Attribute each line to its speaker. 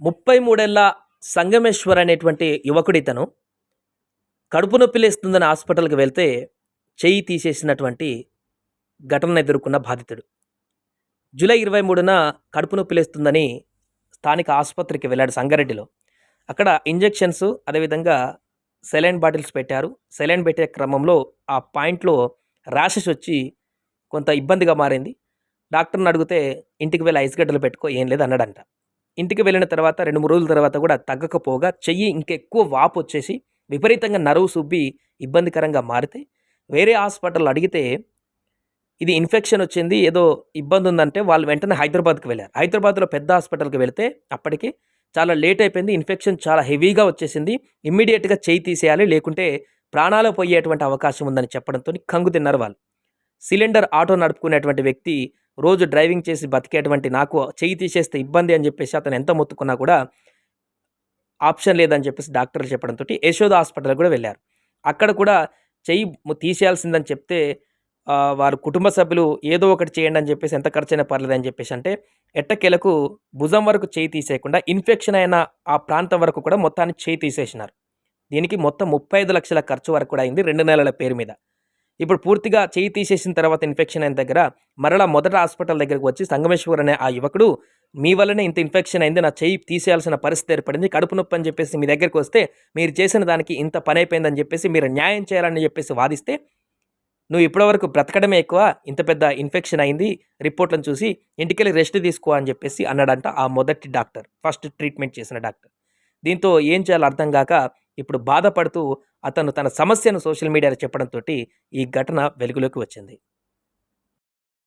Speaker 1: ముప్పై మూడేళ్ళ సంగమేశ్వర్ అనేటువంటి యువకుడితను కడుపు నొప్పి లేస్తుందని హాస్పిటల్కి వెళ్తే చెయ్యి తీసేసినటువంటి ఘటనను ఎదుర్కొన్న బాధితుడు. జూలై ఇరవై మూడున కడుపు నొప్పి లేస్తుందని స్థానిక ఆసుపత్రికి వెళ్ళాడు సంగారెడ్డిలో. అక్కడ ఇంజెక్షన్స్ అదేవిధంగా సెలైన్ బాటిల్స్ పెట్టారు. సెలైన్ పెట్టే క్రమంలో ఆ పాయింట్లో ర్యాషెస్ వచ్చి కొంత ఇబ్బందిగా మారింది. డాక్టర్ని అడిగితే ఇంటికి వెళ్ళి ఐస్ గడ్డలు పెట్టుకో ఏం లేదు అన్నాడంట. ఇంటికి వెళ్ళిన తర్వాత రెండు మూడు రోజుల తర్వాత కూడా తగ్గకపోగా చెయ్యి ఇంకెక్కువ వాపు వచ్చేసి విపరీతంగా నరువు సుబ్బి ఇబ్బందికరంగా మారితే వేరే హాస్పిటల్ అడిగితే ఇది ఇన్ఫెక్షన్ వచ్చింది ఏదో ఇబ్బంది ఉందంటే వాళ్ళు వెంటనే హైదరాబాద్కి వెళ్ళారు. హైదరాబాద్లో పెద్ద హాస్పిటల్కి వెళితే అప్పటికి చాలా లేట్ అయిపోయింది ఇన్ఫెక్షన్ చాలా హెవీగా వచ్చేసింది ఇమ్మీడియట్గా చేయి తీసేయాలి లేకుంటే ప్రాణాలు పోయేటువంటి అవకాశం ఉందని చెప్పడంతో కంగు తిన్నారు వాళ్ళు. సిలిండర్ ఆటో నడుపుకునేటువంటి వ్యక్తి రోజు డ్రైవింగ్ చేసి బతికేటువంటి నాకు చెయ్యి తీసేస్తే ఇబ్బంది అని చెప్పేసి అతను ఎంత మొత్తుకున్నా కూడా ఆప్షన్ లేదని చెప్పేసి డాక్టర్లు చెప్పడంతో యశోద హాస్పిటల్ కూడా వెళ్ళారు. అక్కడ కూడా చెయ్యి తీసేయాల్సిందని చెప్తే వారు కుటుంబ సభ్యులు ఏదో ఒకటి చేయండి అని చెప్పేసి ఎంత ఖర్చైనా పర్లేదని చెప్పేసి అంటే ఎట్టకేలకు భుజం వరకు చేయి తీసేయకుండా ఇన్ఫెక్షన్ అయిన ఆ ప్రాంతం వరకు కూడా మొత్తాన్ని చేయి తీసేసినారు. దీనికి మొత్తం ముప్పై ఐదు లక్షల ఖర్చు వరకు కూడా అయింది రెండు నెలల పేరు మీద. ఇప్పుడు పూర్తిగా చేయి తీసేసిన తర్వాత ఇన్ఫెక్షన్ అయిన దగ్గర మరలా మొదట హాస్పిటల్ దగ్గరకు వచ్చి సంగమేశ్వర్ అనే ఆ యువకుడు మీ వల్లనే ఇంత ఇన్ఫెక్షన్ అయింది నా చేయి తీసేయాల్సిన పరిస్థితి ఏర్పడింది కడుపు నొప్పి అని చెప్పేసి మీ దగ్గరికి వస్తే మీరు చేసిన దానికి ఇంత పని అయిపోయిందని చెప్పేసి మీరు న్యాయం చేయాలని చెప్పేసి వాదిస్తే నువ్వు ఇప్పటివరకు బ్రతకడమే ఎక్కువ ఇంత పెద్ద ఇన్ఫెక్షన్ అయింది రిపోర్ట్లను చూసి ఇంటికెళ్ళి రెస్ట్ తీసుకో అని చెప్పేసి అన్నాడంట ఆ మొదటి డాక్టర్ ఫస్ట్ ట్రీట్మెంట్ చేసిన డాక్టర్. దీంతో ఏం చేయాలో అర్థం కాక ఇప్పుడు బాధపడుతూ అతను తన సమస్యను సోషల్ మీడియాలో చెప్పడంతో ఈ ఘటన వెలుగులోకి వచ్చింది.